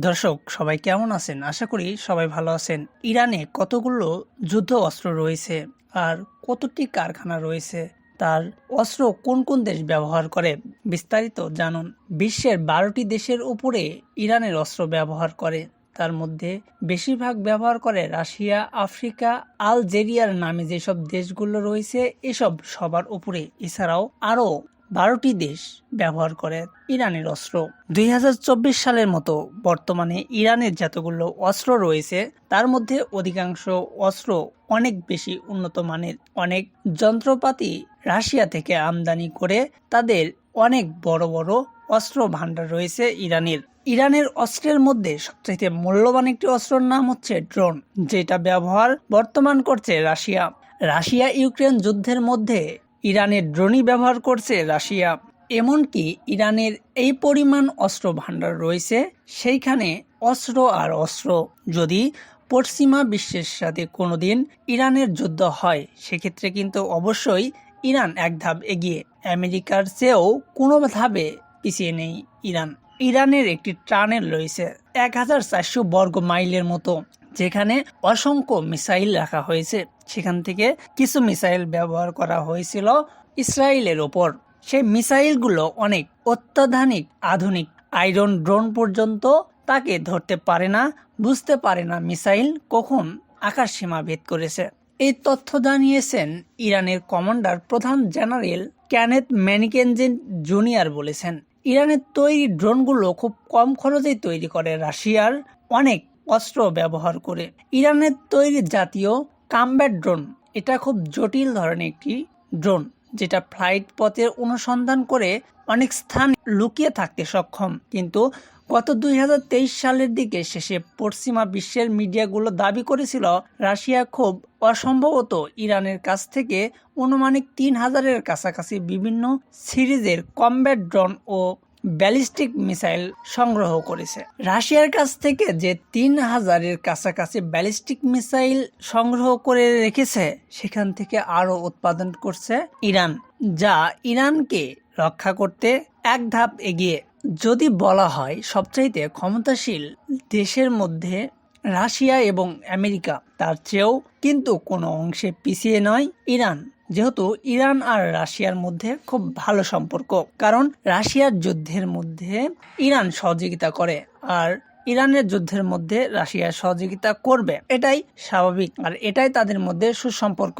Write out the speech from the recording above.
দর্শক, সবাই কেমন আছেন? আশা করি সবাই ভালো আছেন। ইরানে কতগুলো যুদ্ধ অস্ত্র রয়েছে আর কতটি কারখানা রয়েছে? তার অস্ত্র কোন কোন দেশ ব্যবহার করে? বিস্তারিত জানুন। বিশ্বের বারোটি দেশের উপরে ইরানের অস্ত্র ব্যবহার করে। তার মধ্যে বেশিরভাগ ব্যবহার করে রাশিয়া, আফ্রিকা, আলজেরিয়ার নামে যেসব দেশগুলো রয়েছে, এসব সবার উপরে। এছাড়াও আরও বারোটি দেশ ব্যবহার করে ইরানের অস্ত্র। দুই হাজার চব্বিশ সালের মতো বর্তমানে ইরানের যতগুলো অস্ত্র রয়েছে, তার মধ্যে অধিকাংশ অস্ত্র অনেক বেশি উন্নত মানের। অনেক যন্ত্রপাতি রাশিয়া থেকে আমদানি করে তাদের অনেক বড় বড় অস্ত্র ভাণ্ডার রয়েছে ইরানের। ইরানের অস্ত্রের মধ্যে সবচেয়ে মূল্যবান একটি অস্ত্রের নাম হচ্ছে ড্রোন, যেটা ব্যবহার বর্তমান করছে রাশিয়া। রাশিয়া ইউক্রেন যুদ্ধের মধ্যে ইরানের ড্রোনই ব্যবহার করছে রাশিয়া। এমনকি ইরানের এই পরিমাণ অস্ত্র ভাণ্ডার রয়েছে, সেইখানে অস্ত্র আর অস্ত্র। যদি পশ্চিমা বিশ্বের সাথে কোনোদিন ইরানের যুদ্ধ হয়, সেক্ষেত্রে কিন্তু অবশ্যই ইরান এক ধাপ এগিয়ে। আমেরিকার চেয়েও কোনো ধাপে পিছিয়ে নেই ইরান। ইরানের একটি টানেল রয়েছে, এক হাজার চারশো বর্গ মাইলের মতো। যেখানে অসংখ্য মিসাইল রাখা হয়েছে। সেখান থেকে কিছু মিসাইল ব্যবহার করা হয়েছিল ইসরায়েলের ওপর। সেই মিসাইলগুলো অনেক অত্যাধুনিক, আধুনিক আয়রন ড্রোন পর্যন্ত তাকে ধরতে পারে না, বুঝতে পারে না মিসাইল কখন আকাশ সীমা ভেদ করেছে। এই তথ্য জানিয়েছেন ইরানের কমান্ডার প্রধান জেনারেল ক্যানেথ ম্যানিকেনজেন জুনিয়র বলেছেন, ইরানের তৈরি ড্রোনগুলো খুব কম খরচেই তৈরি করে রাশিয়ার অনেক অস্ত্র ব্যবহার করে। ইরানের তৈরি জাতীয় কামব্যাট ড্রোন, এটা খুব জটিল ধরনের একটি ড্রোন, যেটা ফ্লাইট পথের অনুসন্ধান করে অনেক স্থান লুকিয়ে থাকতে সক্ষম। কিন্তু গত দুই হাজার তেইশ সালের দিকে শেষে পশ্চিমা বিশ্বের মিডিয়াগুলো দাবি করেছিল, রাশিয়া খুব অসম্ভবত ইরানের কাছ থেকে অনুমানিক তিন হাজারের কাছাকাছি বিভিন্ন সিরিজের কমব্যাট ড্রোন ও ব্যালিস্টিক মিসাইল সংগ্রহ করেছে। রাশিয়ার কাছ থেকে যে তিন হাজারের কাছাকাছি ব্যালিস্টিক মিসাইল সংগ্রহ করে রেখেছে, সেখান থেকে আরও উৎপাদন করছে ইরান, যা ইরানকে রক্ষা করতে এক ধাপ এগিয়ে। যদি বলা হয়, সবচাইতে ক্ষমতাশীল দেশের মধ্যে রাশিয়া এবং আমেরিকা, তার চেয়েও কিন্তু কোনো অংশে পিছিয়ে নয় ইরান। যেহেতু ইরান আর রাশিয়ার মধ্যে খুব ভালো সম্পর্ক, কারণ রাশিয়ার যুদ্ধের মধ্যে ইরান সহযোগিতা করে আর ইরানের যুদ্ধের মধ্যে রাশিয়া সহযোগিতা করবে। এটাই স্বাভাবিক আর এটাই তাদের মধ্যে সুসম্পর্ক।